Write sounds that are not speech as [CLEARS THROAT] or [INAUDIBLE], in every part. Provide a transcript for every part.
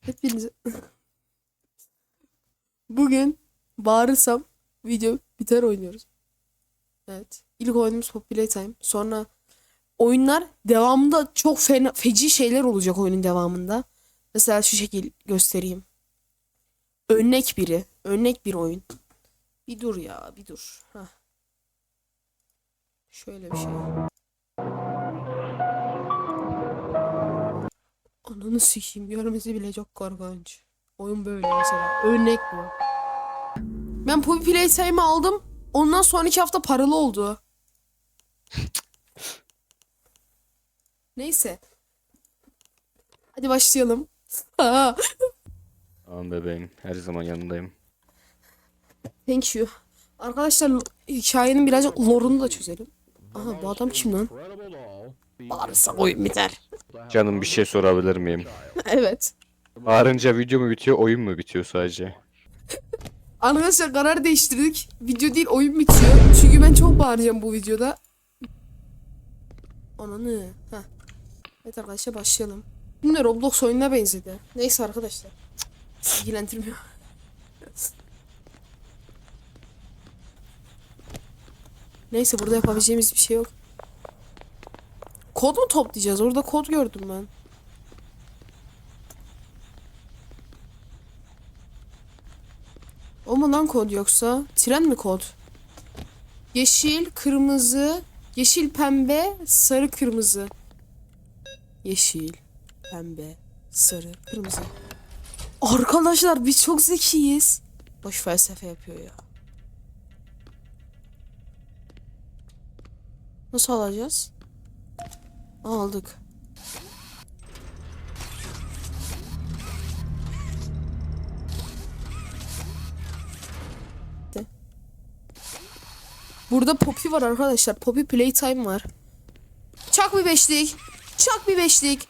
Hepinize... Bugün bağırırsam video biter oynuyoruz. Evet. İlk oyunumuz Populate Time. Sonra oyunlar devamında çok fena, feci şeyler olacak oyunun devamında. Mesela şu şekil göstereyim. Örnek biri. Örnek bir oyun. Bir dur ya bir dur. Hah. Şöyle bir şey. Ananı sikeyim görmesi bile çok korkunç. Oyun böyle mesela. Örnek bu. Ben Poppy Playtime'ı aldım. Ondan sonraki hafta paralı oldu. Neyse. Hadi başlayalım. [LAUGHS] Tamam bebeğim. Her zaman yanındayım. Thank you. Arkadaşlar hikayenin birazcık lore'unu da çözelim. Aha bu adam kim lan? Bağırırsa oyun biter. Canım bir şey sorabilir miyim? [LAUGHS] evet. Bağırınca video mu bitiyor, oyun mu bitiyor sadece? [LAUGHS] Arkadaşlar karar değiştirdik. Video değil oyun bitiyor. Çünkü ben çok bağıracağım bu videoda. Ananı. Heh. Evet arkadaşlar başlayalım. Şimdi Roblox oyununa benzedi. Neyse arkadaşlar. Cık, İlgilendirmiyor. [LAUGHS] Neyse burada yapabileceğimiz bir şey yok. Kod mu toplayacağız? Orada kod gördüm ben. O mu lan kod yoksa? Tren mi kod? Yeşil, kırmızı, yeşil, pembe, sarı, kırmızı. Yeşil, pembe, sarı, kırmızı. Arkadaşlar biz çok zekiyiz. Boş felsefe yapıyor ya. Nasıl alacağız? Aldık. Burada Poppy var arkadaşlar. Poppy Playtime var. Çak bir beşlik. Çak bir beşlik.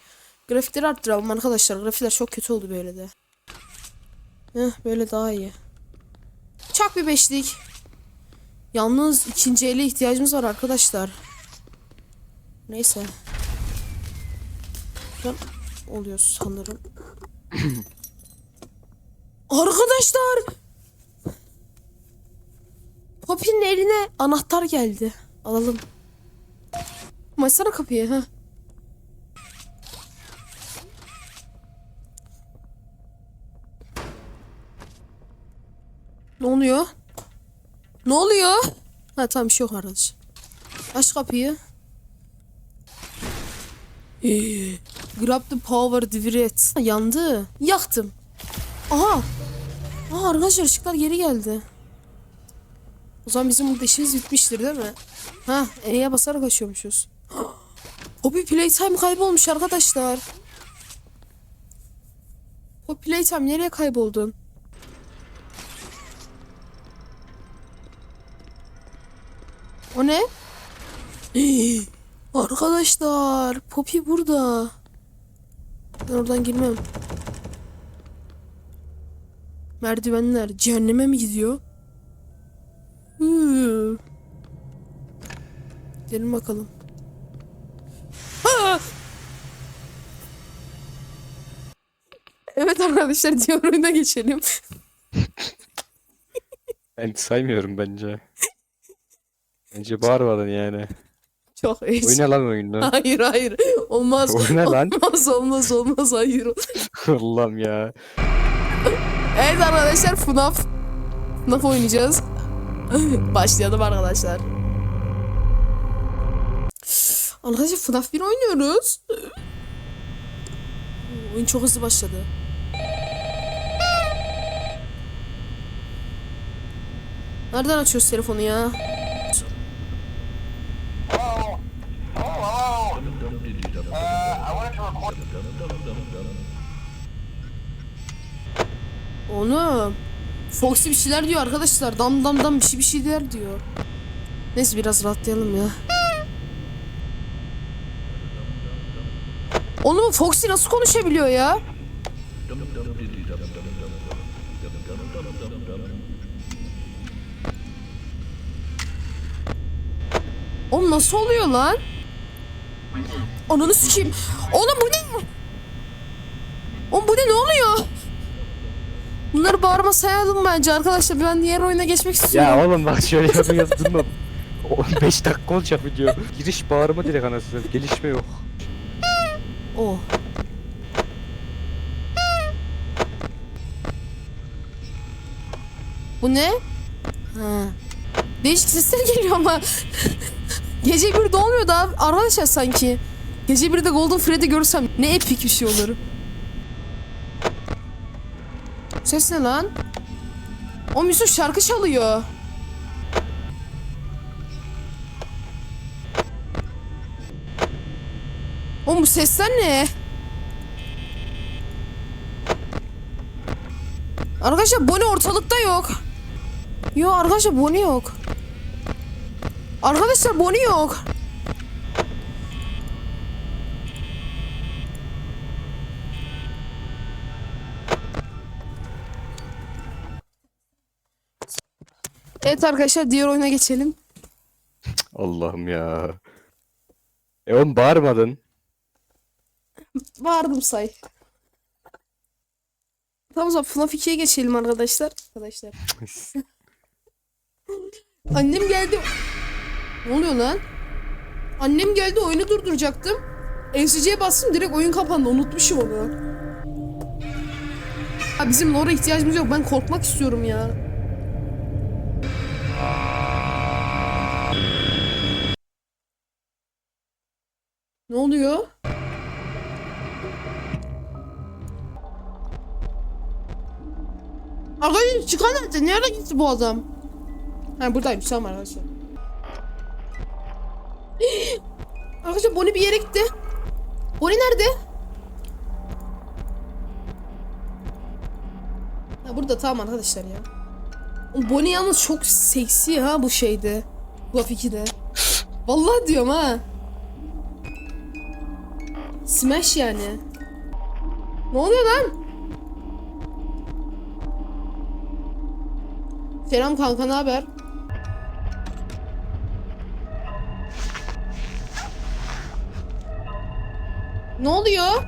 Grafikleri arttıralım arkadaşlar. Grafikler çok kötü oldu böyle de. Heh, böyle daha iyi. Çak bir beşlik. Yalnız ikinci ele ihtiyacımız var arkadaşlar. Neyse. Ben oluyor sanırım. [CLEARS THROAT] arkadaşlar. Poppy'nin eline anahtar geldi. Alalım. Açsana kapıyı ha. Ne oluyor? Ne oluyor? Ha tamam bir şey yok arkadaş. Aç kapıyı. Ee, grab the power divret. Yandı. Yaktım. Aha. Aha arkadaşlar ışıklar geri geldi. O zaman bizim burada işimiz bitmiştir değil mi? Ha, E'ye basarak açıyormuşuz. Poppy Playtime kaybolmuş arkadaşlar. Poppy Playtime nereye kayboldun? O ne? Arkadaşlar, Poppy burada. Ben oradan girmem. Merdivenler cehenneme mi gidiyor? Hmm. Gidelim bakalım. Aa! Evet arkadaşlar diğer oyuna geçelim. Ben saymıyorum bence. Bence bağırmadın yani. Çok heyecan. Oyna lan oyunu. Hayır hayır. Olmaz. Oyna lan. Olmaz olmaz olmaz hayır. [LAUGHS] Allah'ım ya. Evet arkadaşlar FNAF. FNAF oynayacağız. [LAUGHS] Başlayalım arkadaşlar. Arkadaşlar FNAF 1 oynuyoruz. Oyun çok hızlı başladı. Nereden açıyoruz telefonu ya? Oğlum. Foxy bir şeyler diyor arkadaşlar. Dam dam dam bir şey bir şeyler diyor. Neyse biraz rahatlayalım ya. Oğlum Foxy nasıl konuşabiliyor ya? Oğlum nasıl oluyor lan? Ananı sikeyim. Oğlum bu ne? Oğlum bu ne ne oluyor? Bunları bağırma sayalım bence arkadaşlar. Ben diğer oyuna geçmek istiyorum. Ya oğlum bak şöyle yapıyorsun mı? 15 dakika olacak video. Giriş bağırma direkt anasını. Gelişme yok. Oh. Bu ne? Ha. Değişik sesler geliyor ama. [LAUGHS] Gece bir de olmuyor da arkadaşlar sanki. Gece bir de Golden Freddy görsem ne epik bir şey olur. Ses ne lan? O Yusuf şarkı çalıyor. Oğlum bu sesler ne? Arkadaşlar Bonnie ortalıkta yok. Yo arkadaşlar Bonnie yok. Arkadaşlar Bonnie yok. Evet arkadaşlar diğer oyuna geçelim. Allah'ım ya. E oğlum bağırmadın. Vardım say. Tamam o zaman FNAF 2'ye geçelim arkadaşlar. Arkadaşlar. [LAUGHS] Annem geldi. Ne oluyor lan? Annem geldi oyunu durduracaktım. NCC'ye bastım direkt oyun kapandı. Unutmuşum onu. Ha, bizim Lora ihtiyacımız yok. Ben korkmak istiyorum ya. Ne oluyor? Arkadaşlar çıkan nerede? Gitti bu adam? Ha buradaymış tamam arkadaşlar. [GASPS] arkadaşlar Bonnie bir yere gitti. Bonnie nerede? Ha burada tamam arkadaşlar ya. Bonnie yalnız çok seksi ha bu şeyde. Bu 2'de. [LAUGHS] Vallahi diyorum ha. Smash yani. Ne oluyor lan? Selam kanka ne haber? Ne oluyor?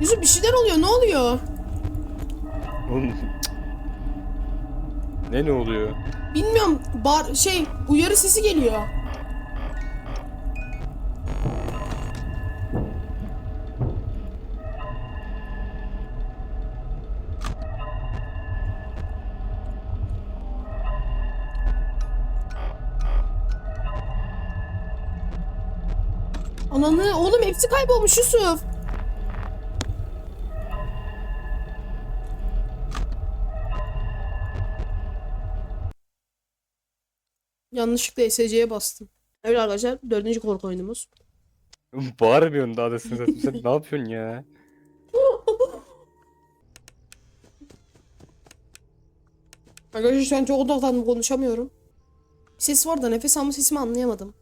Yusuf bir şeyler oluyor ne oluyor? Oğlum. Ne ne oluyor? Bilmiyorum bar şey uyarı sesi geliyor. Oğlum hepsi kaybolmuş Yusuf. Yanlışlıkla SC'ye bastım. Evet arkadaşlar dördüncü korku oyunumuz. Bağırmıyorsun daha zaten. Sen ne yapıyorsun ya? Arkadaşlar şu an çok odaklandım konuşamıyorum. Bir ses var da nefes alma sesimi anlayamadım.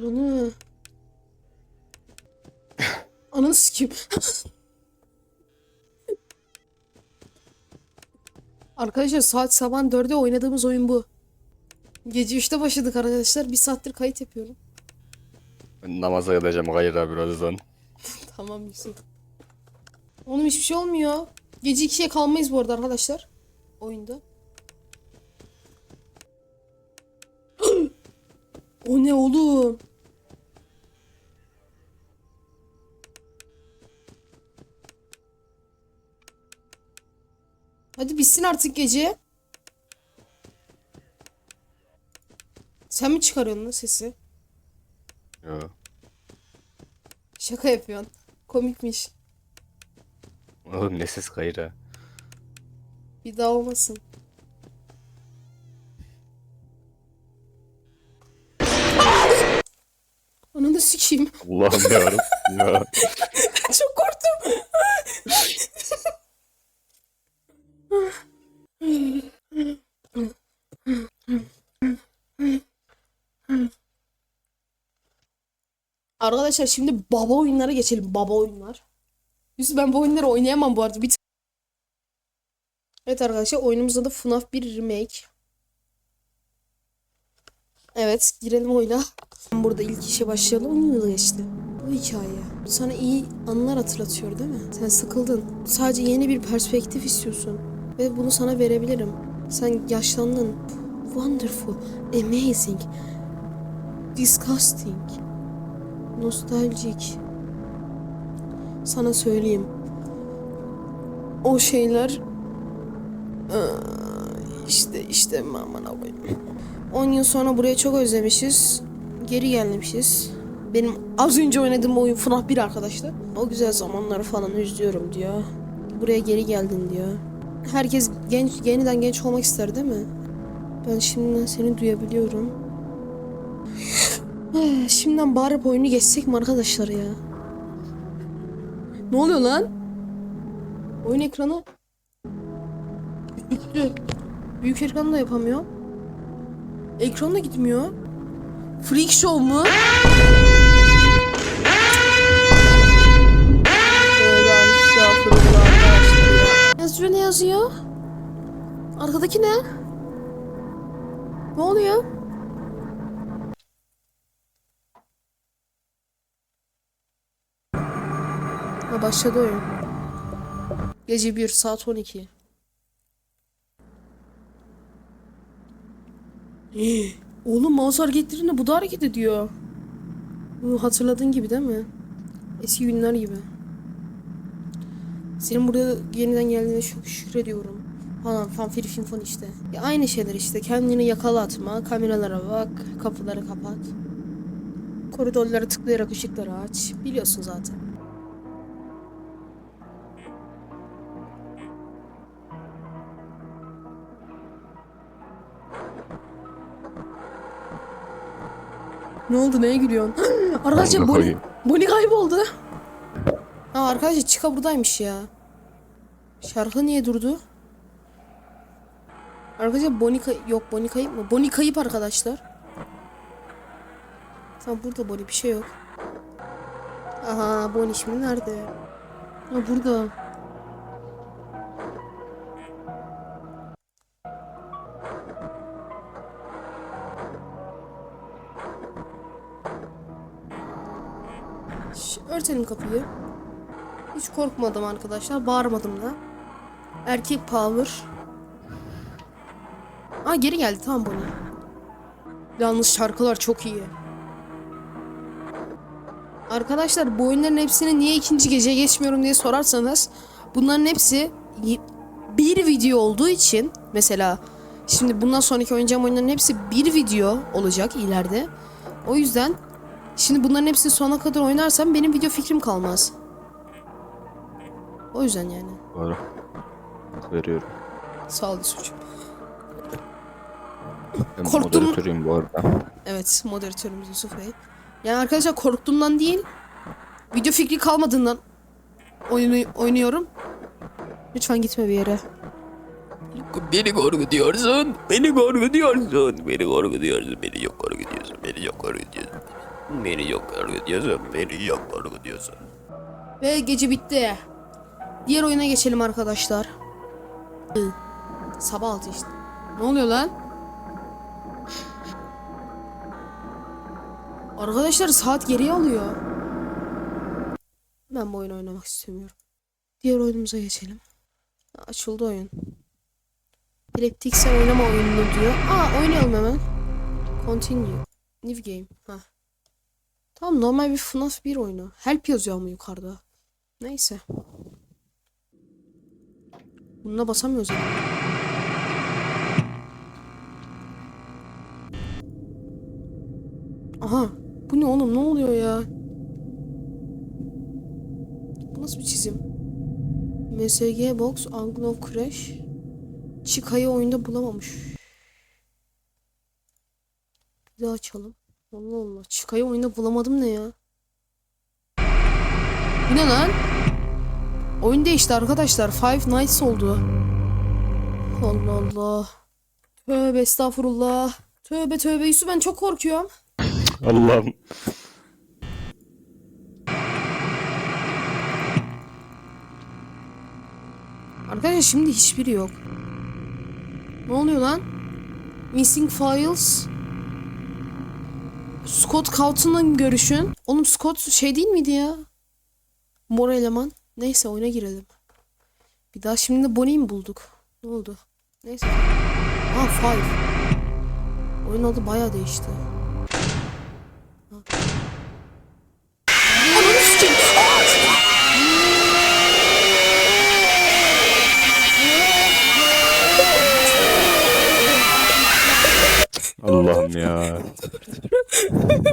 Ananı. Ananı sikeyim. Arkadaşlar saat sabah 4'e oynadığımız oyun bu. Gece 3'te başladık arkadaşlar. Bir saattir kayıt yapıyorum. Ben namaza gideceğim gayra birazdan. [LAUGHS] Tamam Yusuf. Oğlum hiçbir şey olmuyor. Gece 2'ye kalmayız bu arada arkadaşlar. Oyunda. [GASPS] o ne oğlum? Hadi bitsin artık gece. Sen mi çıkarıyorsun lan sesi? Yo. Şaka yapıyorsun. Komikmiş. Oğlum ne ses gayra. Bir daha olmasın. Ananı sikeyim. Allah'ım yarabbim ya. [LAUGHS] Çok korktum. [LAUGHS] Arkadaşlar şimdi baba oyunlara geçelim. Baba oyunlar. Yusuf ben bu oyunları oynayamam bu arada. Bir Evet arkadaşlar oyunumuzda da FNAF 1 remake. Evet girelim oyuna. Burada ilk işe başlayalım 10 yıl geçti. Bu hikaye sana iyi anılar hatırlatıyor değil mi? Sen sıkıldın. Sadece yeni bir perspektif istiyorsun. Ve bunu sana verebilirim. Sen yaşlandın. Wonderful, amazing, disgusting, nostaljik. Sana söyleyeyim. O şeyler işte işte aman koyayım. 10 yıl sonra buraya çok özlemişiz. Geri gelmişiz. Benim az önce oynadığım oyun FNAF 1 arkadaşlar. O güzel zamanları falan özlüyorum diyor. Buraya geri geldin diyor. Herkes genç yeniden genç olmak ister değil mi? Ben şimdiden seni duyabiliyorum. [SIGHS] Şimdiden bağırıp oyunu geçsek mi arkadaşlar ya? Ne oluyor lan? Oyun ekranı Üçlü. Büyük ekranı da yapamıyor. Ekran da gitmiyor. Freak Show mu? Yazıyor ne yazıyor? Arkadaki ne? Ne oluyor? Ha başladı oyun. Gece 1 saat 12. Hii, [GASPS] Oğlum mouse hareketlerinde bu da hareket ediyor. Bu hatırladığın gibi değil mi? Eski günler gibi. Senin buraya yeniden geldiğine çok şükrediyorum. Falan fan fir fin fon işte. Ya aynı şeyler işte. Kendini yakalatma, kameralara bak, kapıları kapat. Koridorlara tıklayarak ışıkları aç. Biliyorsun zaten. Ne oldu neye gülüyorsun? [GASPS] arkadaşlar Bonnie. Bonnie kayboldu. Ha arkadaşlar Chica buradaymış ya. Şarkı niye durdu? Arkadaşlar Bonnie kay- yok Bonnie kayıp mı? Bonnie kayıp arkadaşlar. Tamam burada Bonnie bir şey yok. Aha Bonnie şimdi nerede? Ha burada. Şş, örtelim kapıyı. Hiç korkmadım arkadaşlar. Bağırmadım da. Erkek power. Aa geri geldi tamam Bonnie. Yalnız şarkılar çok iyi. Arkadaşlar bu oyunların hepsini niye ikinci geceye geçmiyorum diye sorarsanız bunların hepsi bir video olduğu için mesela şimdi bundan sonraki oynayacağım oyunların hepsi bir video olacak ileride. O yüzden şimdi bunların hepsini sona kadar oynarsam benim video fikrim kalmaz. O yüzden yani. Doğru. Veriyorum. Sağ ol Yusuf'cum. Ben Korktum. moderatörüyüm bu arada. Evet moderatörümüz Yusuf Bey. Yani arkadaşlar korktuğumdan değil video fikri kalmadığından oyunu oynuyorum. Lütfen gitme bir yere. Beni korkutuyorsun, beni korkutuyorsun, beni korkutuyorsun, beni yok korkutuyorsun, beni yok korkutuyorsun. Beni yok korkutuyorsun, beni yok korkutuyorsun. Ve gece bitti. Diğer oyuna geçelim arkadaşlar. Sabah altı işte. Ne oluyor lan? Arkadaşlar saat geriye alıyor. Ben bu oyunu oynamak istemiyorum. Diğer oyunumuza geçelim. Açıldı oyun. Epileptikse oynama oyununu diyor. Aa oynayalım hemen. Continue. New game. Ha. Tamam normal bir FNAF 1 oyunu. Help yazıyor ama yukarıda. Neyse. Bununla basamıyoruz yani. Aha. Bu ne oğlum? Ne oluyor ya? Bu nasıl bir çizim? MSG Box Anglo Crash Chica'yı oyunda bulamamış. Bir daha açalım. Allah Allah. Chica'yı oyunda bulamadım ne ya? Bu ne lan? Oyun değişti arkadaşlar. Five Nights oldu. Allah Allah. Tövbe estağfurullah. Tövbe tövbe Yusuf ben çok korkuyorum. Allah'ım. Arkadaşlar şimdi hiçbiri yok. Ne oluyor lan? Missing files. Scott Cawthon'la görüşün. Oğlum Scott şey değil miydi ya? Mor eleman. Neyse oyuna girelim. Bir daha şimdi de Bonnie'yi mi bulduk? Ne oldu? Neyse. Ha Five. Oyun adı bayağı değişti. Allah'ım ya.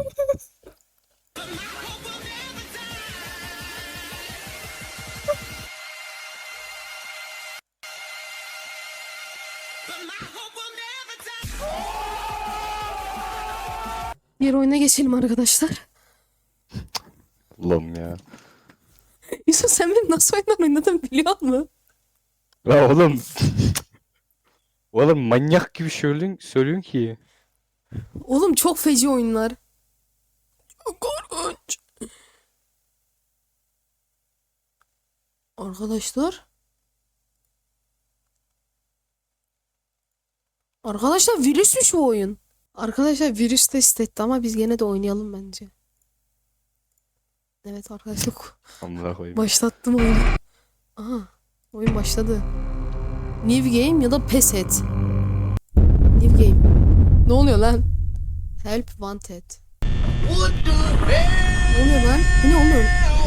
[LAUGHS] Bir oyuna geçelim arkadaşlar. Allah'ım ya. Yusuf sen benim nasıl oyunlar oynadığımı biliyor musun? Ya oğlum. oğlum manyak gibi söylüyorsun, söylüyorsun ki. Oğlum çok feci oyunlar. Çok korkunç. Arkadaşlar. Arkadaşlar virüsmüş bu oyun. Arkadaşlar virüs test etti ama biz gene de oynayalım bence. Evet arkadaşlar [LAUGHS] Amına koyayım. başlattım oyunu. Aha oyun başladı. New game ya da pes et. New game. Ne oluyor lan? Help wanted. What the hell? Ne oluyor lan? Bu ne oğlum?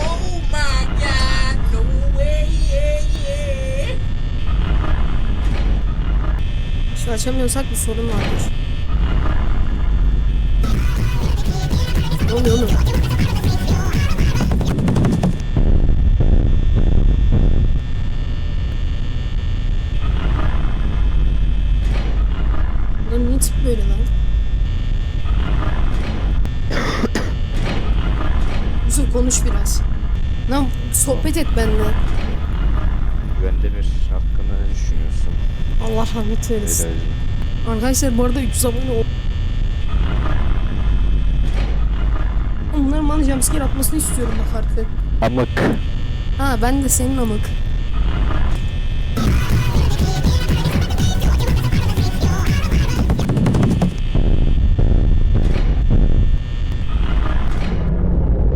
Oh my god, no way, yeah, yeah. Şu açamıyorsak bir sorun vardır. Ne oluyor oğlum? Lan niye tip böyle lan? Yusuf konuş biraz. Lan sohbet et benimle. Güven Demir hakkında ne düşünüyorsun? Allah rahmet eylesin. Arkadaşlar bu arada 300 abone ol. Jumpscare atmasını istiyorum bak artık. Amık. Ha ben de senin amık.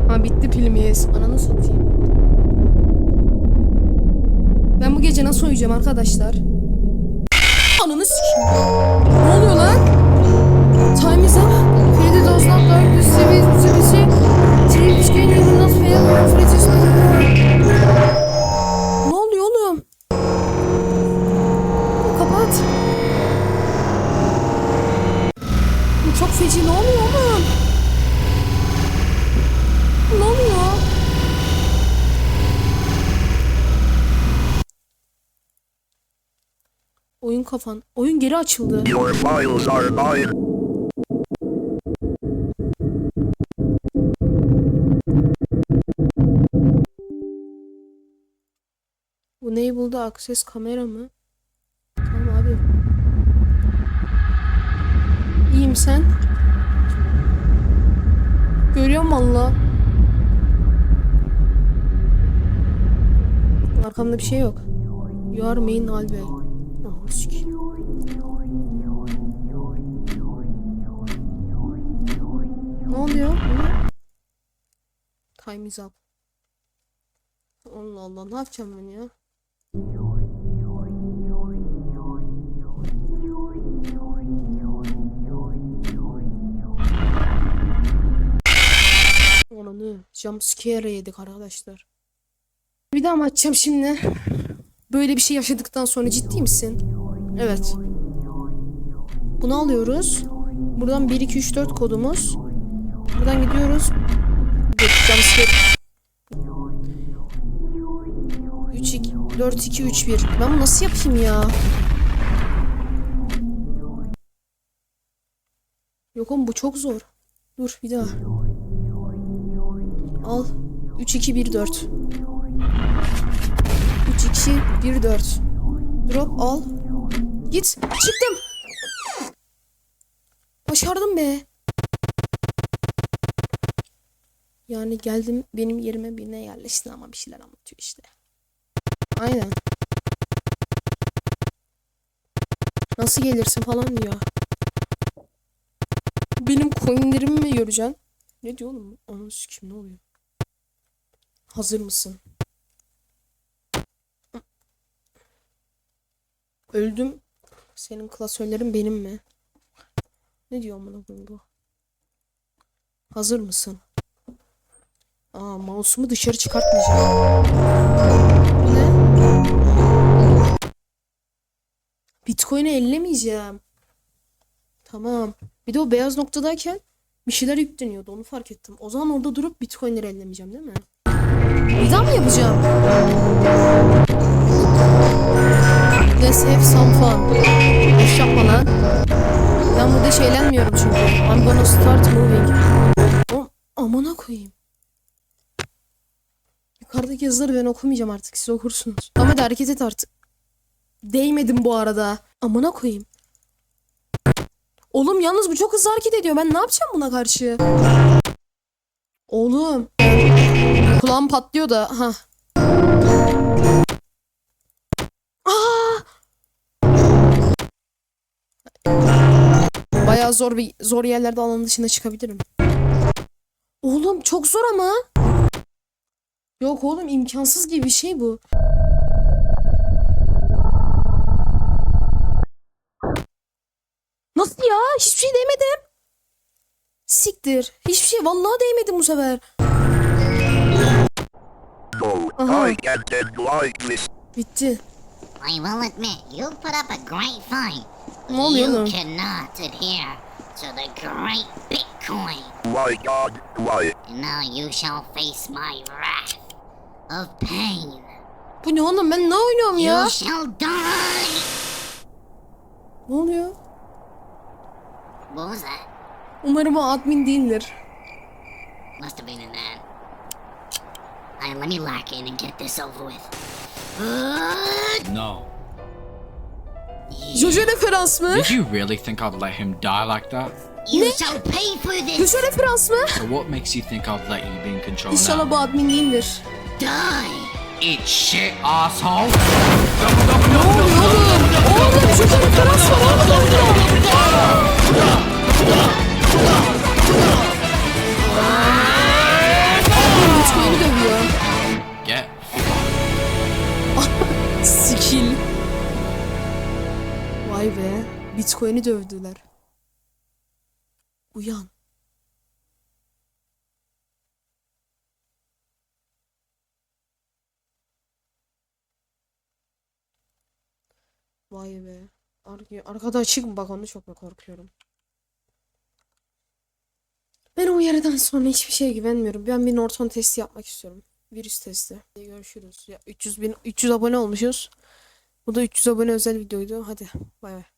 Ha bitti pilimiz. Ananı satayım. Ben bu gece nasıl uyuyacağım arkadaşlar? Ananı sikeyim. Oyun kafan. Oyun geri açıldı. Your files are mine. Bu neyi buldu? Access kamera mı? Tamam abi. İyiyim sen. Görüyorum valla. Arkamda bir şey yok. You are main Albe. Ne oluyor? Time is up. Allah Allah ne yapacağım ben ya? Ananı jumpscare yedik arkadaşlar. Bir daha mı açacağım şimdi? Böyle bir şey yaşadıktan sonra ciddi misin? Evet. Bunu alıyoruz. Buradan 1 2 3 4 kodumuz. Buradan gidiyoruz. Jumpscare. 3 2 4 2 3 1. Ben bunu nasıl yapayım ya? Yok oğlum bu çok zor. Dur bir daha. Al. 3 2 1 4. 3 2 1 4. Drop al. Git. Çıktım. Başardım be. Yani geldim benim yerime birine yerleştin ama bir şeyler anlatıyor işte. Aynen. Nasıl gelirsin falan diyor. Benim coinlerimi mi göreceksin? Ne diyor oğlum? Ananı kim ne oluyor? Hazır mısın? Öldüm. Senin klasörlerin benim mi? Ne diyor amına koyayım bu? Hazır mısın? Aa mouse'umu dışarı çıkartmayacağım. Ne? Bitcoin'i ellemeyeceğim. Tamam. Bir de o beyaz noktadayken bir şeyler yükleniyordu. Onu fark ettim. O zaman orada durup Bitcoin'leri ellemeyeceğim değil mi? Bir daha mı yapacağım? Let's have some fun. Boş yapma lan. Ben burada şeylenmiyorum çünkü. I'm gonna start moving. Am amına koyayım. Yukarıdaki yazıları ben okumayacağım artık. Siz okursunuz. Ama hadi hareket et artık. Değmedim bu arada. Amına koyayım. Oğlum yalnız bu çok hızlı hareket ediyor. Ben ne yapacağım buna karşı? Oğlum. Kulağım patlıyor da. Ha. Bayağı zor bir zor yerlerde alanın dışına çıkabilirim. Oğlum çok zor ama. Yok oğlum imkansız gibi bir şey bu. Nasıl ya? Hiçbir şey demedim. Siktir. Hiçbir şey vallahi değmedim bu sefer. Aha. I can't like this. Bitti. I will admit, you put up a great fight. Ne oluyor you lan? cannot adhere to the great Bitcoin. My God, why? And now you shall face my wrath of pain. Bu ne oğlum ben ne oynuyorum ya? You shall die. Ne oluyor? What was that? Umarım o admin değildir. Must have been in that. Alright, let me lock in and get this over with. Uh, No. Jojo referans mı? Did you really think I'd let him die like that? you shall pay for this. Jojo referans mı? So what makes you think I'd let you be in control İnşallah now? bu admin değildir. Die. Eat shit, asshole! Oğlum Jojo referans var oğlum. Admin Bitcoin'i Vay be. Bitcoin'i dövdüler. Uyan. Vay be. Ar arkada açık mı? Bak onu çok korkuyorum. Ben o yerden sonra hiçbir şeye güvenmiyorum. Ben bir Norton testi yapmak istiyorum. Virüs testi. Görüşürüz. Ya 300 bin 300 abone olmuşuz. Bu da 300 abone özel videoydu. Hadi bay bay.